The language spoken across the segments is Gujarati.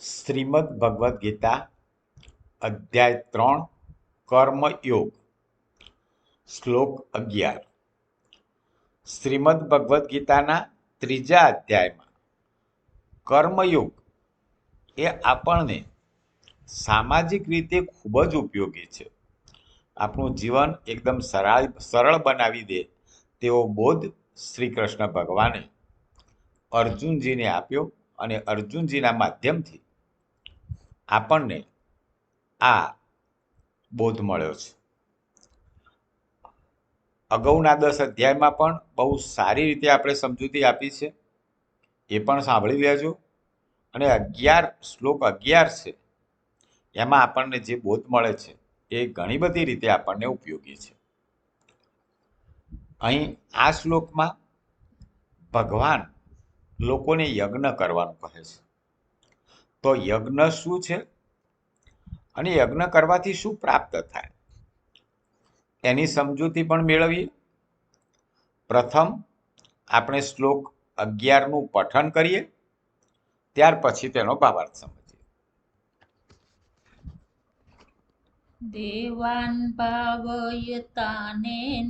શ્રીમદ ભગવદ્ ગીતા, અધ્યાય ત્રણ, કર્મયોગ, શ્લોક અગિયાર. શ્રીમદ ભગવદ્ ગીતાના ત્રીજા અધ્યાયમાં, કર્મયોગ એ આપણને સામાજિક રીતે ખૂબ જ ઉપયોગી છે. આપણું જીવન એકદમ સરળ સરળ બનાવી દે તેવો બોધ શ્રી કૃષ્ણ ભગવાને અર્જુનજીને આપ્યો અને અર્જુનજીના માધ્યમથી આપણને આ બોધ મળ્યો છે. અગાઉના દસ અધ્યાયમાં પણ બહુ સારી રીતે આપણે સમજૂતી આપી છે. એ પણ સાંભળી લેજો. અને અગિયાર શ્લોક અગિયાર છે. એમાં આપણને જે બોધ મળે છે, એ ઘણી બધી રીતે આપણને ઉપયોગી છે. અહીં આ શ્લોકમાં ભગવાન લોકોને યજ્ઞ કરવાનું કહે છે. તો યજ્ઞ શું છે? અને યજ્ઞ કરવાથી શું પ્રાપ્ત થાય? એની સમજૂતી પણ મેળવીએ. પ્રથમ, આપણે શ્લોક અગિયારનું પઠન કરીએ, ત્યાર પછી તેનો ભાવાર્થ સમજીએ. દેવાન ભાવયતાને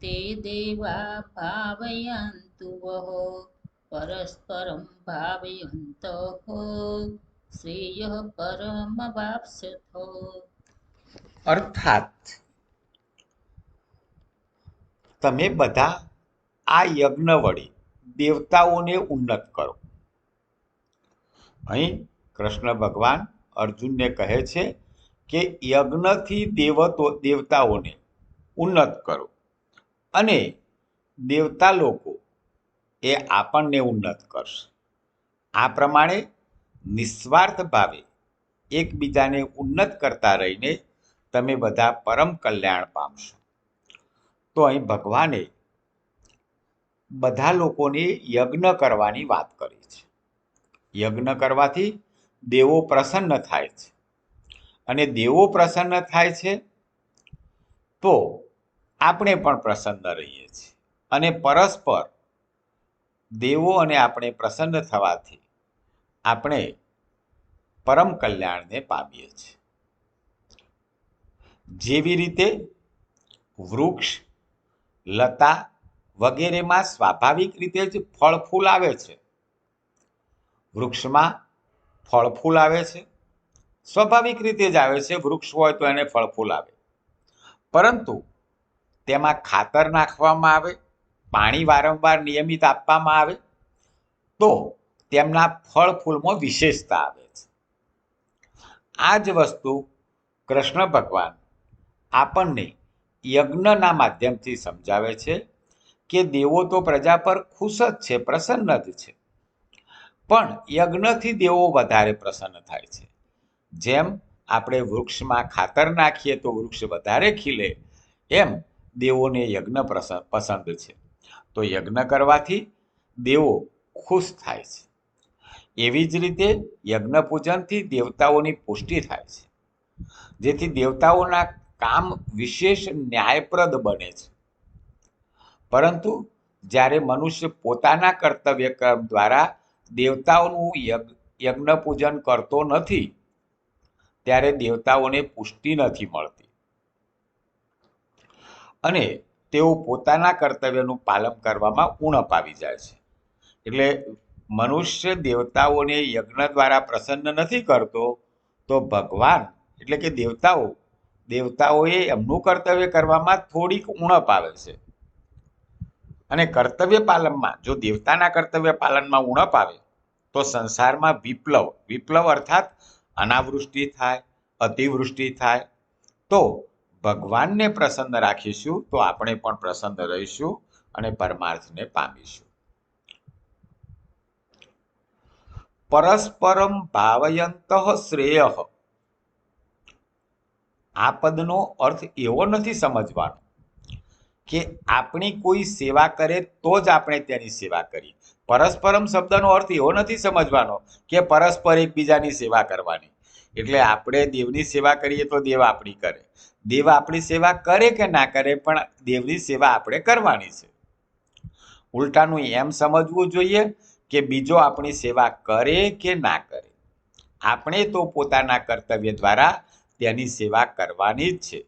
તે દેવા ભાવયંતુ વહો. પરસ્પરમ ભાવયંત શ્રેય પરમ વાપ્સ્યથો અર્થાત, તમે બધા આ યજ્ઞ વળી દેવતાઓને ઉન્નત કરો. અહીં કૃષ્ણ ભગવાન અર્જુનને કહે છે કે યજ્ઞથી દેવતો, દેવતાઓને ઉન્નત કરો. અને દેવતા લોકો એ આપણને ઉન્નત કરશે. આ પ્રમાણે નિસ્વાર્થ ભાવે એકબીજાને ઉન્નત કરતા રહીને તમે બધા પરમ કલ્યાણ પામશો. તો અહીં ભગવાને બધા લોકોને યજ્ઞ કરવાની વાત કરી છે. યજ્ઞ કરવાથી દેવો પ્રસન્ન થાય છે. અને દેવો પ્રસન્ન થાય છે તો આપણે પણ પ્રસન્ન રહીએ છીએ. અને પરસ્પર દેવો અને આપણે પ્રસન્ન થવાથી આપણે પરમ કલ્યાણને પામીએ છીએ. જેવી રીતે વૃક્ષ, લતા વગેરેમાં સ્વાભાવિક રીતે જ ફળ ફૂલ આવે છે. વૃક્ષમાં ફળ ફૂલ આવે છે. સ્વાભાવિક રીતે જ આવે છે. વૃક્ષ હોય તો એને ફળ ફૂલ આવે. પરંતુ તેમાં ખાતર નાખવામાં આવે. પાણી વારંવાર નિયમિત આપવામાં આવે તો તેમના ફળ ફૂલમાં વિશેષતા આવે છે. આ જ વસ્તુ કૃષ્ણ ભગવાન આપણને યજ્ઞના માધ્યમથી સમજાવે છે કે દેવો તો પ્રજા પર ખુશ જ છે, પ્રસન્ન જ છે. પણ યજ્ઞથી દેવો વધારે પ્રસન્ન થાય છે. જેમ આપણે વૃક્ષમાં ખાતર નાખીએ તો વૃક્ષ વધારે ખીલે, એમ દેવોને યજ્ઞ પસંદ છે. તો યજ્ઞ કરવાથી દેવો ખુશ થાય છે. એવી જ રીતે યજ્ઞ પૂજનથી દેવતાઓની પુષ્ટિ થાય છે. જેથી દેવતાઓના કામ વિશેષ ન્યાયપ્રદ બને છે. પરંતુ જ્યારે મનુષ્ય પોતાના કર્તવ્ય કર્મ દ્વારા દેવતાઓનું યજ્ઞ પૂજન કરતો નથી, ત્યારે દેવતાઓને પુષ્ટિ નથી મળતી. અને તેઓ પોતાના કર્તવ્યનું પાલન કરવામાં ઉણપ આવી જાય છે. એટલે મનુષ્ય દેવતાઓને યજ્ઞ દ્વારા પ્રસન્ન નથી કરતો, તો ભગવાન એટલે કે દેવતાઓ, દેવતાઓએ એમનું કર્તવ્ય કરવામાં થોડીક ઉણપ આવે છે. અને કર્તવ્ય પાલનમાં, જો દેવતાના કર્તવ્ય પાલનમાં ઉણપ આવે, તો સંસારમાં વિપ્લવ વિપ્લવ અર્થાત અનાવૃષ્ટિ થાય, અતિવૃષ્ટિ થાય, તો ભગવાનને પ્રસન્ન રાખીશું તો આપણે પણ પ્રસન્ન રહીશું અને પરમાર્થને પામીશું. પરસ્પરમ ભાવયંત શ્રેય. આ પદનો અર્થ એવો નથી સમજવાનો કે આપણી કોઈ સેવા કરે તો જ આપણે તેની સેવા કરીએ. પરસ્પરમ શબ્દનો અર્થ એવો નથી સમજવાનો કે પરસ્પર એકબીજાની સેવા કરવાની. એટલે આપણે દેવની સેવા કરીએ તો દેવ આપણી કરે. દેવ આપણી સેવા કરે કે ના કરે, પણ દેવની સેવા આપણે કરવાની છે. ઉલટાનું એમ સમજવું જોઈએ કે બીજો આપણી સેવા કરે કે ના કરે. આપણે તો પોતાના કર્તવ્ય દ્વારા તેની સેવા કરવાની જ છે.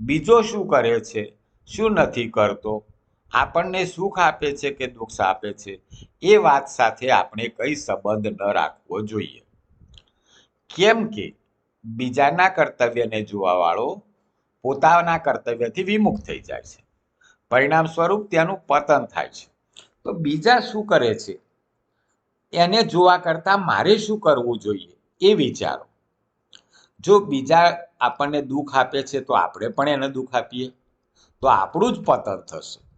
બીજો શું કરે છે? શું નથી કરતો? આપણને સુખ આપે છે કે દુઃખ આપે છે? એ વાત સાથે આપણે કંઈ સંબંધ ન રાખવો જોઈએ. કેમ કે બીજાના કર્તવ્યને જોવાવાળો પોતાના કર્તવ્યથી વિમુખ થઈ જાય છે. પરિણામ સ્વરૂપ તેનું પતન થાય છે. તો બીજા શું કરે છે? એને જોવા કરતાં મારે શું કરવું જોઈએ એ વિચારો. જો બીજા આપણને દુઃખ આપે છે તો આપણે પણ એને દુઃખ આપીએ. તો આપણું જ પતન થશે.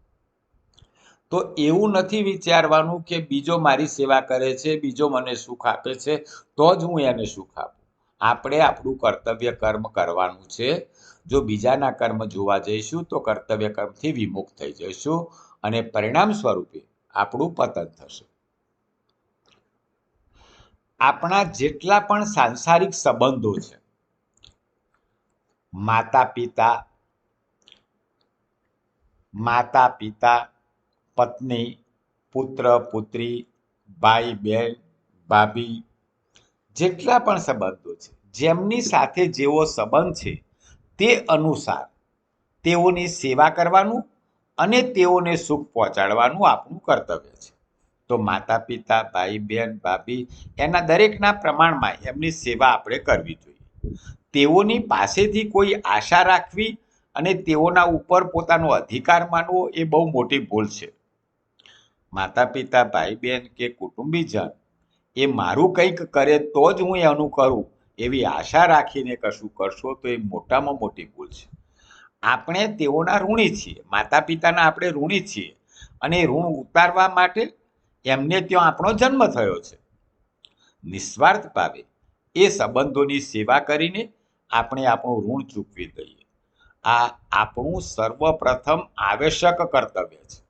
તો એવું નથી વિચારવાનું કે બીજો મારી સેવા કરે છે, બીજો મને સુખ આપે છે, તો જ હું એને સુખ આપું. આપણે આપણું કર્તવ્ય કર્મ કરવાનું છે. જો બીજાના કર્મ જોવા જઈશું તો કર્તવ્ય કર્મથી વિમુખ થઈ જઈશું અને પરિણામ સ્વરૂપે આપણું પતન થશે. આપણા જેટલા પણ સાંસારિક સંબંધો છે માતા પિતા માતા પિતા પત્ની, પુત્ર, પુત્રી ભાઈ બહેન ભાભી જેટલા પણ સંબંધો છે, જેમની સાથે જેવો સંબંધ છે, તે અનુસાર તેઓની સેવા કરવાનું અને તેઓને સુખ પહોંચાડવાનું આપણું કર્તવ્ય છે. તો માતા પિતા ભાઈ બહેન ભાભી, એના દરેકના પ્રમાણમાં એમની સેવા આપણે કરવી જોઈએ. તેઓની પાસેથી કોઈ આશા રાખવી અને તેઓના ઉપર પોતાનો અધિકાર માનવો એ બહુ મોટી ભૂલ છે. માતા પિતા ભાઈ બહેન કે કુટુંબીજન એ મારું કંઈક કરે તો જ હું એનું કરું, એવી આશા રાખીને કશું કરશો તો એ મોટામાં મોટી ભૂલ છે. આપણે તેઓના ઋણી છીએ માતા પિતાના આપણે ઋણી છીએ, અને એ ઋણ ઉતારવા માટે એમને ત્યાં આપણો જન્મ થયો છે. નિસ્વાર્થ ભાવે એ સંબંધોની સેવા કરીને આપણે આપણું ઋણ ચૂકવી દઈએ. આ આપણું સર્વપ્રથમ આવશ્યક કર્તવ્ય છે.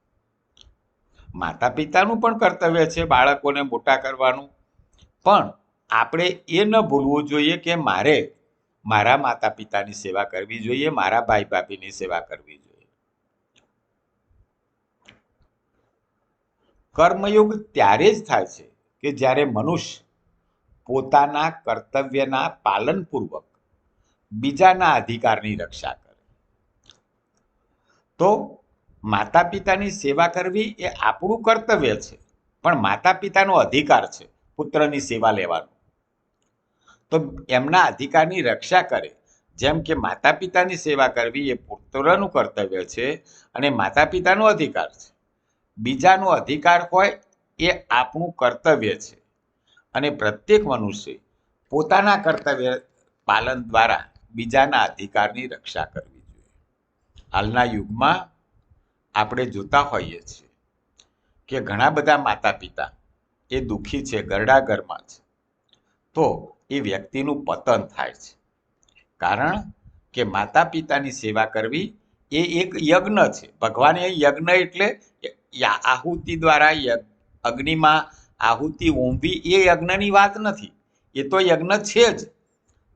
માતા પિતાનું પણ કર્તવ્ય છે બાળકોને મોટા કરવાનું. પણ આપણે એ ન ભૂલવું જોઈએ કે મારે મારા માતા પિતાની સેવા કરવી જોઈએ, મારા ભાઈ ભાભીની સેવા કરવી જોઈએ. કર્મયોગ ત્યારે જ થાય છે કે જ્યારે મનુષ્ય પોતાના કર્તવ્યના પાલનપૂર્વક બીજાના અધિકારની રક્ષા કરે. તો માતા પિતાની સેવા કરવી એ આપણું કર્તવ્ય છે, પણ માતા પિતાનો અધિકાર છે પુત્રની સેવા લેવાનો. તો એમના અધિકારની રક્ષા કરે, જેમ કે માતા પિતાની સેવા કરવી એ પુત્રનું કર્તવ્ય છે અને માતા પિતાનો અધિકાર છે. બીજાનો અધિકાર હોય એ આપણું કર્તવ્ય છે અને પ્રત્યેક મનુષ્ય પોતાના કર્તવ્ય પાલન દ્વારા બીજાના અધિકારની રક્ષા કરવી જોઈએ. હાલના યુગમાં આપણે જોતા હોઈએ છીએ કે ઘણા બધા માતા પિતા એ દુઃખી છે ગરડા ઘરમાં છે. તો એ વ્યક્તિનું પતન થાય છે. કારણ કે માતા પિતાની સેવા કરવી એ એક યજ્ઞ છે. ભગવાને યજ્ઞ એટલે આહુતિ દ્વારા અગ્નિમાં આહુતિ ઊંઘવી એ યજ્ઞની વાત નથી. એ તો યજ્ઞ છે જ.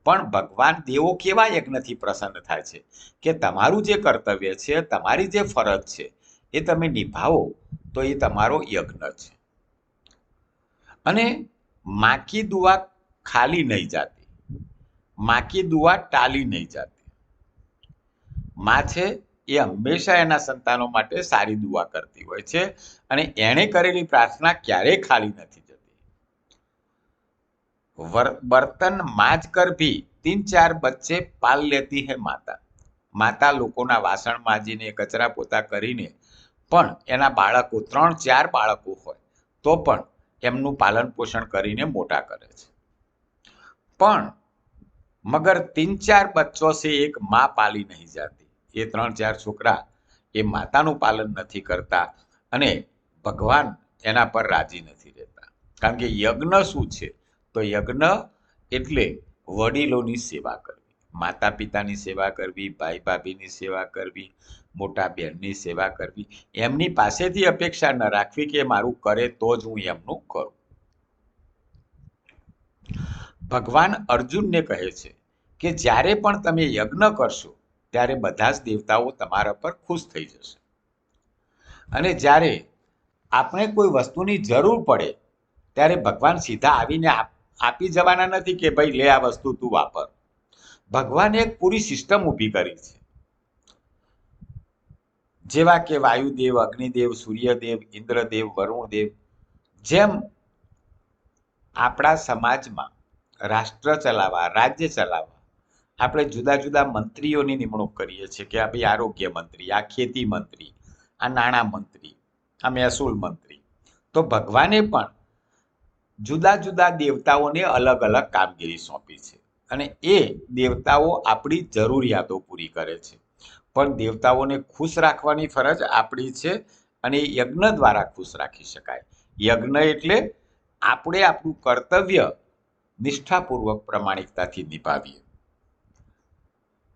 પણ ભગવાન દેવો કેવા યજ્ઞથી પ્રસન્ન થાય છે. કે તમારું જે કર્તવ્ય છે, તમારી જે ફરજ છે, એ તમે નિભાવો, તો એ તમારો યજ્ઞ છે. અને માકી દુઆ ખાલી નહીં જાતી. માકી દુઆ ટાલી નહીં જાતી. માં છે એ હંમેશા એના સંતાનો માટે સારી દુઆ કરતી હોય છે અને એણે કરેલી પ્રાર્થના ક્યારેય ખાલી નથી बर्तन माज कर भी तीन चार बच्चे पाल लेती है માતા માતા લોકોના વાસણ માજીને કચરા પોતા કરીને પણ એના બાળકો ત્રણ ચાર બાળકો હોય તો પણ એમનું પાલન પોષણ કરીને મોટા કરે છે પણ મગર તીન ચાર બચ્ચો સે એક માં પાલી નહીં જાતી એ ત્રણ ચાર છોકરા એ માતાનું પાલન નથી કરતા અને ભગવાન એના પર રાજી નથી રહેતા કારણ કે યજ્ઞ શું છે તો યજ્ઞ એટલે વડીલોની સેવા કરવી. માતા પિતાની સેવા કરવી, ભાઈ ભાભીની સેવા કરવી, મોટા બહેનની સેવા કરવી. એમની પાસેથી અપેક્ષા ન રાખવી કે મારું કરે તો જ હું એમનું કરું. ભગવાન અર્જુનને કહે છે કે જ્યારે પણ તમે યજ્ઞ કરશો, ત્યારે બધા જ દેવતાઓ તમારા પર ખુશ થઈ જશે. અને જ્યારે આપણે કોઈ વસ્તુની જરૂર પડે, ત્યારે ભગવાન સીધા આવીને આપ જવાના નથી કે ભાઈ લે આ વસ્તુ તું વાપર. ભગવાને એક પૂરી સિસ્ટમ ઊભી કરી છે. જેવા કે વાયુદેવ, અગ્નિદેવ, સૂર્યદેવ, ઇન્દ્રદેવ, વરુણદેવ, જેમ આપણા સમાજમાં રાષ્ટ્ર ચલાવવા, રાજ્ય ચલાવવા, આપણે જુદા જુદા મંત્રીઓની નિમણૂક કરીએ છીએ કે આ ભાઈ આરોગ્ય મંત્રી, આ ખેતી મંત્રી, આ નાણાં મંત્રી, આ મહેસૂલ મંત્રી. તો ભગવાને પણ જુદા જુદા દેવતાઓને અલગ અલગ કામગીરી સોંપી છે. અને એ દેવતાઓ આપણી જરૂરિયાતો પૂરી કરે છે. પણ દેવતાઓને ખુશ રાખવાની ફરજ આપણી છે અને યજ્ઞ દ્વારા ખુશ રાખી શકાય. યજ્ઞ એટલે આપણે આપણું કર્તવ્ય નિષ્ઠાપૂર્વક પ્રમાણિકતાથી નિભાવીએ.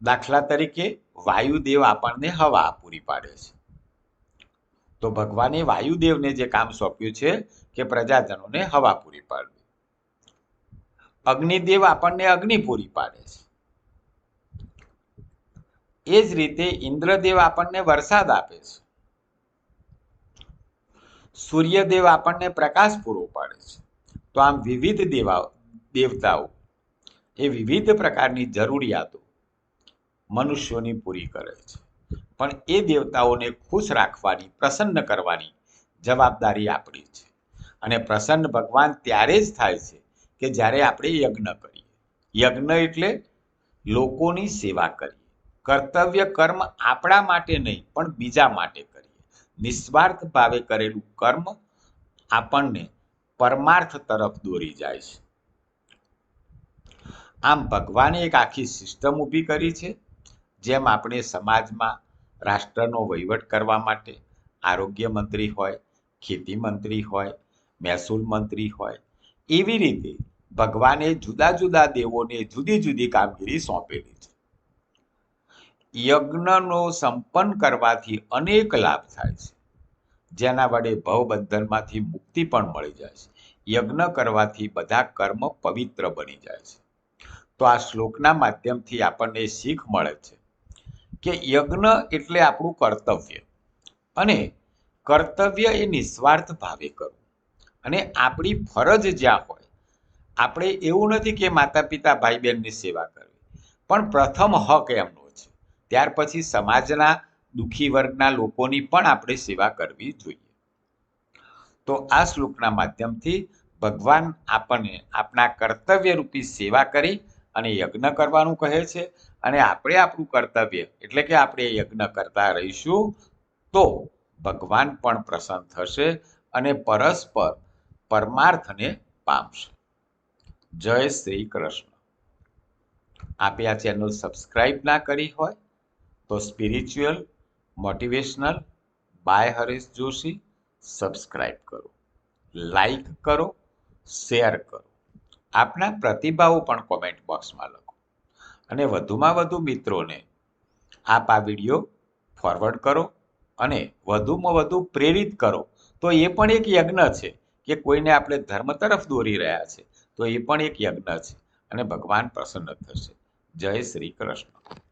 દાખલા તરીકે વાયુદેવ આપણને હવા પૂરી પાડે છે. તો ભગવાને વાયુદેવને જે કામ સોંપ્યું છે કે પ્રજાજનોને હવા પૂરી પાડવી. અગ્નિદેવ આપણને અગ્નિ પૂરી પાડે છે. એ જ રીતે ઇન્દ્રદેવ આપણને વરસાદ આપે છે. સૂર્યદેવ આપણને પ્રકાશ પૂરો પાડે છે. તો આમ વિવિધ દેવા, દેવતાઓ એ વિવિધ પ્રકારની જરૂરિયાતો મનુષ્યોની પૂરી કરે છે. પણ એ દેવતાઓને ખુશ રાખવાની, પ્રસન્ન કરવાની જવાબદારી આપણી છે. અને પ્રસન્ન ભગવાન ત્યારે જ થાય છે કે જ્યારે આપણે યજ્ઞ કરીએ. યજ્ઞ એટલે લોકોની સેવા કરીએ. કર્તવ્ય કર્મ આપણા માટે નહીં, પણ બીજા માટે કરીએ. નિસ્વાર્થ ભાવે કરેલું કર્મ આપણને પરમાર્થ તરફ દોરી જાય છે. આમ ભગવાને એક આખી સિસ્ટમ ઊભી કરી છે, જેમ આપણે સમાજમાં રાષ્ટ્રનો વહીવટ કરવા માટે આરોગ્ય મંત્રી હોય, ખેતી મંત્રી હોય, મહેસૂલ મંત્રી હોય, એવી રીતે ભગવાને જુદા જુદા દેવોને જુદી જુદી કામગીરી સોંપેલી છે. યજ્ઞનો સંપન્ન કરવાથી અનેક લાભ થાય છે. જેના વડે ભવબંધનમાંથી મુક્તિ પણ મળી જાય છે. યજ્ઞ કરવાથી બધા કર્મ પવિત્ર બની જાય છે. તો આ શ્લોકના માધ્યમથી આપણને શીખ મળે છે. કે યજ્ઞ એટલે આપણું કર્તવ્ય. અને કર્તવ્ય એ નિસ્વાર્થ ભાવે કરવું. અને આપણી ફરજ જ્યાં હોય, આપણે એવું નથી કે માતા પિતા ભાઈ બહેનની સેવા કરવી. પણ પ્રથમ હક એમનો છે. ત્યાર પછી સમાજના દુઃખી વર્ગના લોકોની પણ આપણે સેવા કરવી જોઈએ. તો આ શ્લોકના માધ્યમથી ભગવાન આપણને આપણા કર્તવ્યરૂપી સેવા કરી અને યજ્ઞ કરવાનું કહે છે અને આપણે આપણું કર્તવ્ય એટલે કે આપણે યજ્ઞ કરતા રહીશું તો ભગવાન પણ પ્રસન્ન થશે અને પરસ્પર પરમાર્થને પામશે. જય શ્રી કૃષ્ણ. આપે આ ચેનલ સબસ્ક્રાઈબ ના કરી હોય તો spiritual motivational by Haresh Joshi subscribe કરો. લાઈક કરો શેર કરો. આપના પ્રતિભાવો પણ કોમેન્ટ બોક્સમાં લખો. અને વધુમાં વધુ મિત્રોને આપ આ વીડિયો ફોરવર્ડ કરો અને વધુમાં વધુ પ્રેરિત કરો. તો એ પણ એક યજ્ઞ છે કે કોઈને આપણે ધર્મ તરફ દોરી રહ્યા છે તો એ પણ એક યજ્ઞ છે અને ભગવાન પ્રસન્ન થશે. જય શ્રી કૃષ્ણ.